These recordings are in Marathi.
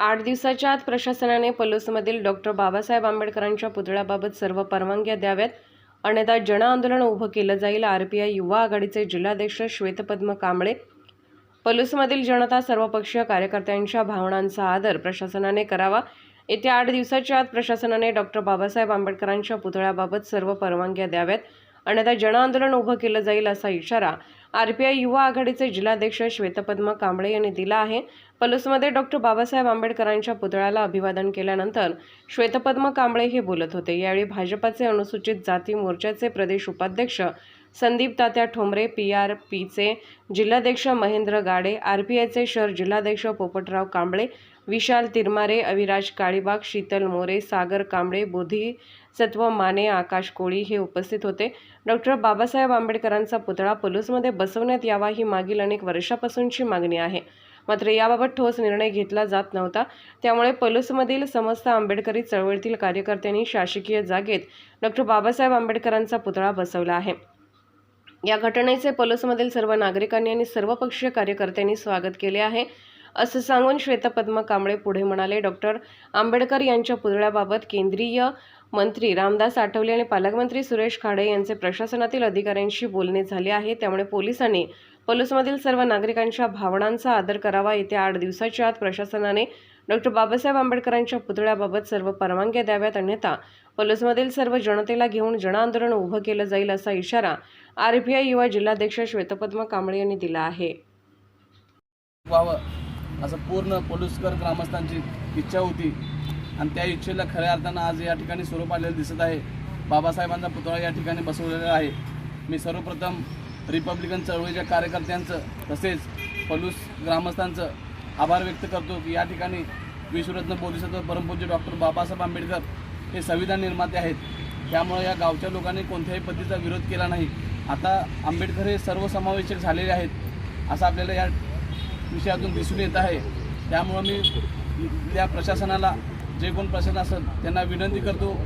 आठ दिवसाच्या आत प्रशासनाने पलूसमधील डॉक्टर बाबासाहेब आंबेडकरांच्या पुतळ्याबाबत सर्व परवानग्या द्याव्यात. अन्यथा जन आंदोलन उभं केलं जाईल आर पी आय युवा आघाडीचे जिल्हाध्यक्ष श्वेतपद्म कांबळे. पलूसमधील जनता सर्वपक्षीय कार्यकर्त्यांच्या भावनांचा आदर प्रशासनाने करावा. येत्या आठ दिवसाच्या आत प्रशासनाने डॉक्टर बाबासाहेब आंबेडकरांच्या पुतळ्याबाबत सर्व परवानग्या द्याव्यात. अन्यथा जन आंदोलन उभं केलं जाईल असा इशारा आर पी आय युवा आघाडीचे जिल्हाध्यक्ष श्वेतपद्म कांबळे यांनी दिला आहे. पलूसमध्ये डॉक्टर बाबासाहेब आंबेडकरांच्या पुतळ्याला अभिवादन केल्यानंतर श्वेतपद्म कांबळे हे बोलत होते. यावेळी भाजपाचे अनुसूचित जाती मोर्चाचे प्रदेश उपाध्यक्ष संदीप तात्या ठोंबरे पी आर पीचे जिल्हाध्यक्ष महेंद्र गाडे आर पी आयचे शहर जिल्हाध्यक्ष पोपटराव कांबळे विशाल तिरमारे अविराज काळीबाग शीतल मोरे सागर कांबळे बोधी सत्व माने आकाश कोळी हे उपस्थित होते. डॉक्टर बाबासाहेब आंबेडकरांचा पुतळा पलूसमध्ये बसवण्यात यावा ही मागील अनेक वर्षापासूनची मागणी आहे. मात्र याबाबत ठोस निर्णय घेतला जात नव्हता. त्यामुळे पलूसमधील समस्त आंबेडकरी चळवळीतील कार्यकर्त्यांनी शासकीय जागेत डॉक्टर बाबासाहेब आंबेडकरांचा पुतळा बसवला आहे. या घटनेचे पलूसमधील सर्व नागरिकांनी आणि सर्वपक्षीय कार्यकर्त्यांनी स्वागत केले आहे. असं सांगून श्वेतपद्म कांबळे पुढे म्हणाले. डॉक्टर आंबेडकर यांच्या पुतळ्याबाबत केंद्रीय मंत्री रामदास आठवले आणि पालकमंत्री सुरेश खाडे यांचे प्रशासनातील अधिकाऱ्यांशी बोलणे झाले आहे. त्यामुळे पोलिसांनी पलूसमधील सर्व नागरिकांच्या भावनांचा आदर करावा. येत्या आठ दिवसाच्या आत प्रशासनाने डॉक्टर बाबासाहेब आंबेडकरांच्या पुतळ्याबाबत सर्व परवानग्या द्याव्यात. अन्यथा पलूसमधील सर्व जनतेला घेऊन जनआंदोलन उभं केलं जाईल असा इशारा आरपीआय युवा जिल्हाध्यक्ष श्वेतपद्म कांबळे यांनी दिला आहे. असं पूर्ण पोलुसकर ग्रामस्थांची इच्छा होती. आणि त्या इच्छेला खऱ्या अर्थानं आज या ठिकाणी स्वरूप आलेलं दिसत आहे. बाबासाहेबांचा पुतळा या ठिकाणी बसवलेला आहे. मी सर्वप्रथम रिपब्लिकन चळवळीच्या कार्यकर्त्यांचं तसेच पलूस ग्रामस्थांचं आभार व्यक्त करतो की या ठिकाणी विश्वरत्न बोधिसत्व परमपूज्य डॉक्टर बाबासाहेब आंबेडकर हे संविधान निर्माते आहेत. त्यामुळे या गावच्या लोकांनी कोणत्याही पद्धतीचा विरोध केला नाही. आता आंबेडकर हे सर्वसमावेशक झालेले आहेत. असं आपल्याला या विषयातून दिसून येत आहे. त्यामुळं मी त्या प्रशासनाला जे कोण प्रशासन असेल त्यांना विनंती करतो.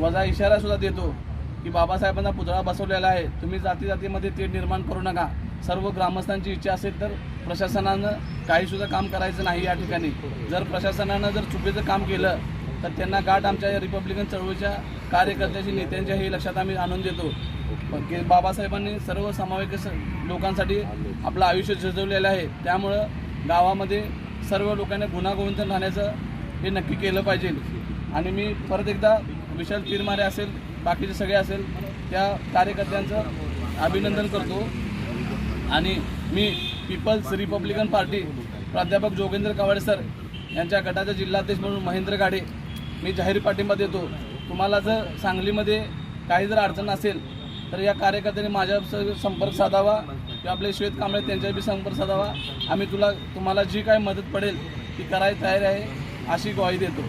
वजा इशारासुद्धा देतो की बाबासाहेबांना पुतळा बसवलेला आहे. तुम्ही जाती जातीमध्ये ते निर्माण करू नका. सर्व ग्रामस्थांची इच्छा असेल तर प्रशासनानं काहीसुद्धा काम करायचं नाही या ठिकाणी. जर प्रशासनानं जर चुकीचं काम केलं तर त्यांना गाठ आमच्या या रिपब्लिकन चळवळीच्या कार्यकर्त्याशी नेत्यांच्या हे लक्षात आम्ही आणून देतो. पण की बाबासाहेबांनी सर्व समावेश लोकांसाठी आपलं आयुष्य झिजवलेलं आहे. त्यामुळं गावामध्ये सर्व लोकांना गुन्हागोविंद राहण्याचं हे नक्की केलं पाहिजे. आणि मी परत एकदा विशाल तिरमारे असेल बाकीचे सगळे असेल त्या कार्यकर्त्यांचं अभिनंदन करतो. आणि मी पीपल्स रिपब्लिकन पार्टी प्राध्यापक जोगेंद्र कवाडे सर यांच्या गटाचे जिल्हाध्यक्ष म्हणून महेंद्र गाडे मी जाहीर पाठिंबा देतो. तुम्हाला जर सांगलीमध्ये काही जर अडचण असेल तर या कार्यकर्त्यांनी माझ्या संपर्क साधावा किंवा आपले श्वेत कांबळे त्यांच्याशी बी संपर्क साधावा. आम्ही तुला तुम्हाला जी काय मदत पडेल ती करायला तयार आहे अशी ग्वाही देतो.